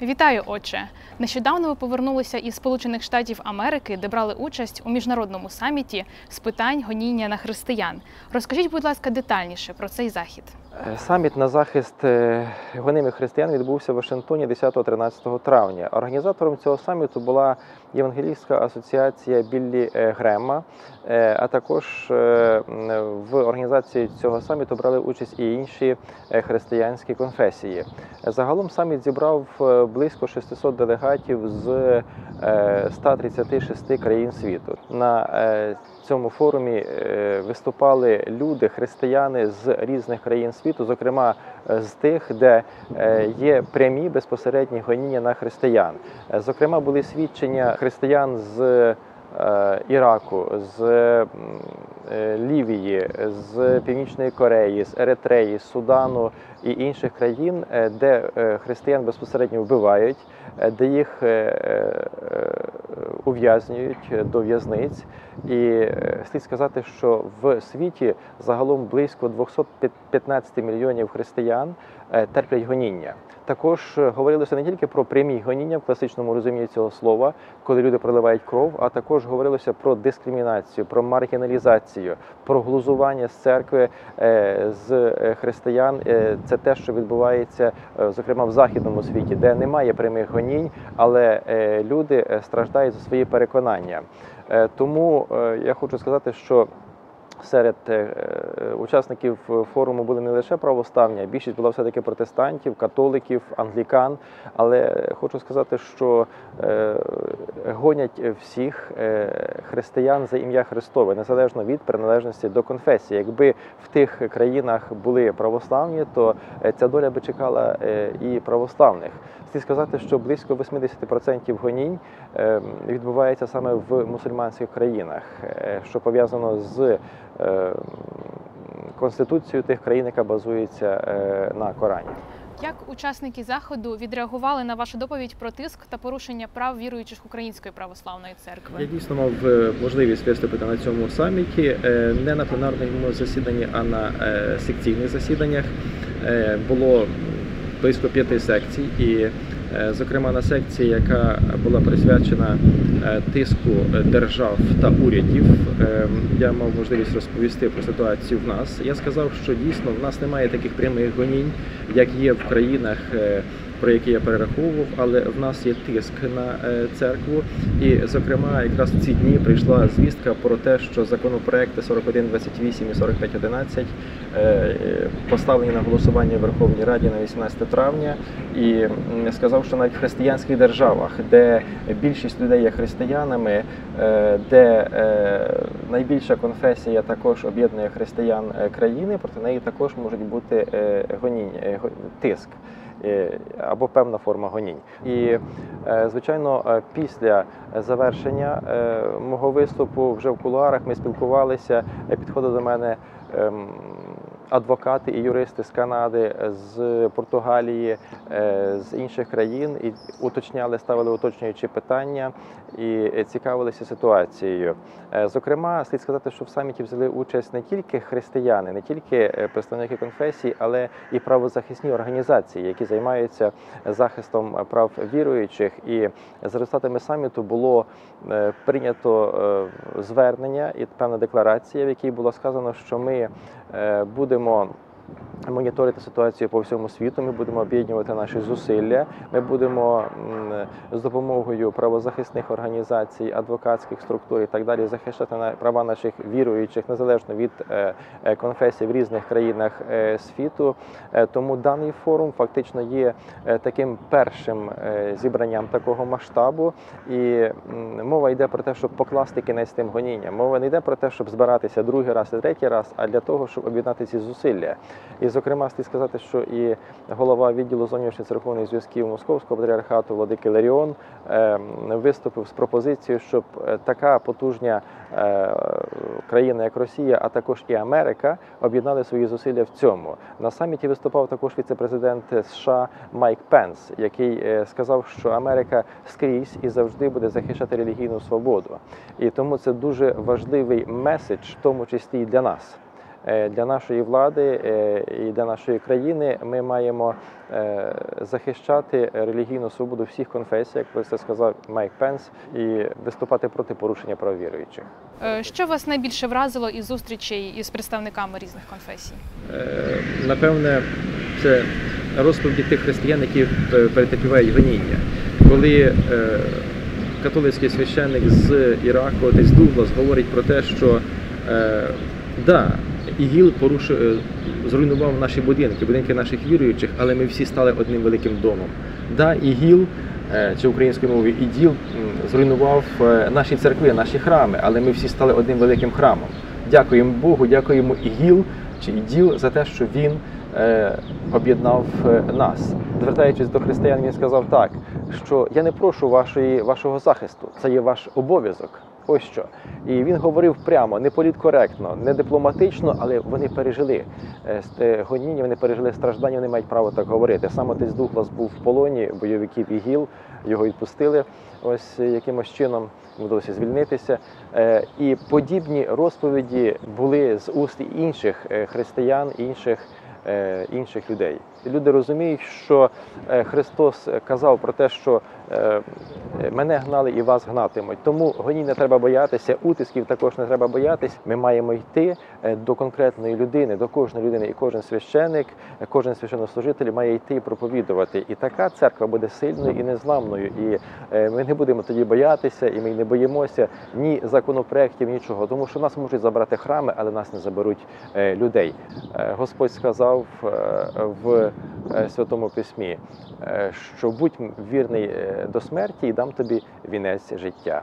Вітаю, отче! Нещодавно ви повернулися із Сполучених Штатів Америки, де брали участь у міжнародному саміті з питань гоніння на християн. Розкажіть, будь ласка, детальніше про цей захід. Е, Саміт на захист е, гонимих християн відбувся в Вашингтоні 10-13 травня. Організатором цього саміту була Євангелійська асоціація Біллі е, Грема, а також в організації цього саміту брали участь і інші християнські конфесії. Загалом саміт зібрав близько 600 делегатів з е, 136 країн світу. На е, цьому форумі е, виступали люди, християни з різних країн світу, зокрема е, з тих, де е, є прямі безпосередні гоніння на християн. Е, Зокрема, були свідчення християн з е, Іраку, з е, Лівії, з Північної Кореї, з Еретреї, з Судану і інших країн, е, де е, християн безпосередньо вбивають, е, де їх ув'язнюють до в'язниць. І слід сказати, що в світі загалом близько 215 мільйонів християн терплять гоніння. Також говорилося не тільки про прямі гоніння в класичному розумінні цього слова, коли люди проливають кров, а також говорилося про дискримінацію, про маргіналізацію, про глузування з церкви з християн. Це те, що відбувається, е, зокрема в західному світі, де немає прямих гонінь, але е, люди е, страждають за свої переконання. Тому я хочу сказати, що серед учасників форуму були не лише православні, а більшість була все-таки протестантів, католиків, англікан. Але хочу сказати, що гонять всіх е, християн за ім'я Христове, незалежно від приналежності до конфесії. Якби в тих країнах були православні, то е, ця доля би чекала е, і православних. Слід сказати, що близько 80% гонінь е, відбувається саме в мусульманських країнах, е, що пов'язано з е, конституцією тих країн, яка базується е, на Корані. Як учасники заходу відреагували на вашу доповідь про тиск та порушення прав віруючих Української православної церкви? Я дійсно мав е, можливість виступити на цьому саміті е, не на пленарному засіданні, а на е, секційних засіданнях. Було близько п'яти секцій, і, зокрема, на секції, яка була присвячена е, тиску держав та урядів, е, я мав можливість розповісти про ситуацію в нас. Я сказав, що дійсно в нас немає таких прямих гонінь, як є в країнах. Е, про які я перераховував, але в нас є тиск на е, церкву. І, зокрема, якраз в ці дні прийшла звістка про те, що законопроекти 4128 і 4511 е, поставлені на голосування в Верховній Раді на 18 травня. І сказав, що навіть в християнських державах, де більшість людей є християнами, е, де е, найбільша конфесія також об'єднує християн е, країни, проти неї також можуть бути гоніння, гонінь, е, тиск е, або певна форма гонінь. І, е, звичайно, е, після завершення е, мого виступу вже в кулуарах ми спілкувалися, підходив до мене. Адвокати і юристи з Канади, з Португалії, е, з інших країн і уточняли, ставили уточнюючі питання і цікавилися ситуацією. Е, Зокрема, слід сказати, що в саміті взяли участь не тільки християни, не тільки е, представники конфесій, але і правозахисні організації, які займаються захистом прав віруючих. І за результатами саміту було е, прийнято е, звернення і певна декларація, в якій було сказано, що ми е, будемо. Моніторити ситуацію по всьому світу, ми будемо об'єднувати наші зусилля. Ми будемо з допомогою правозахисних організацій, адвокатських структур і так далі захищати права наших віруючих незалежно від е, е, конфесій в різних країнах е, світу. Тому даний форум фактично є таким першим зібранням такого масштабу. І мова йде про те, щоб покласти кінець тим гонінням. Мова не йде про те, щоб збиратися другий раз і третій раз, а для того, щоб об'єднати ці зусилля. І, зокрема, слід сказати, що і голова відділу зовнішніх церковних зв'язків Московського патріархату Владики Ларіон е, виступив з пропозицією, щоб е, така потужня е, країна, як Росія, а також і Америка, об'єднали свої зусилля в цьому. На саміті виступав також віце-президент США Майк Пенс, який е, сказав, що Америка скрізь і завжди буде захищати релігійну свободу. І тому це дуже важливий меседж, в тому числі і для нас. Е, для нашої влади е, і для нашої країни ми маємо е, захищати релігійну свободу всіх конфесій, як про це сказав Майк Пенс, і виступати проти порушення прав віруючих. Що вас найбільше вразило із зустрічей із представниками різних конфесій? Напевне, це розповіді тих християн, які перетерпівають гоніння. Коли католицький священник з Іраку, отець Дуглас, говорить про те, що е, да, ІГІЛ порушив, е, зруйнував наші будинки, будинки наших віруючих, але ми всі стали одним великим домом. Да, ІГІЛ, е, чи українською мовою ІДІЛ, зруйнував е, наші церкви, наші храми, але ми всі стали одним великим храмом. Дякуємо Богу, дякуємо ІГІЛ чи іділ за те, що він об'єднав нас. Звертаючись до християн, він сказав так, що я не прошу вашої, вашого захисту, це є ваш обов'язок. Ось що. І він говорив прямо, не політкоректно, не дипломатично, але вони пережили е, гоніння, вони пережили страждання, вони мають право так говорити. Сам отець Дуглас був в полоні бойовиків ІГІЛ, його відпустили ось е, якимось чином, вдалося звільнитися. Е, І подібні розповіді були з уст інших е, християн, інших, е, інших людей. І люди розуміють, що е, Христос казав про те, що е, мене гнали і вас гнатимуть. Тому гонінь не треба боятися, утисків також не треба боятись. Ми маємо йти е, до конкретної людини, до кожної людини, і кожен священик, е, кожен священнослужитель має йти і проповідувати. І така церква буде сильною і незламною. І е, ми не будемо тоді боятися, і ми не боїмося ні законопроєктів, нічого, тому що нас можуть забрати храми, але нас не заберуть е, людей. Е, Господь сказав е, в е, Святому Письмі, е, що будь вірний до смерті і дам тобі вінець життя.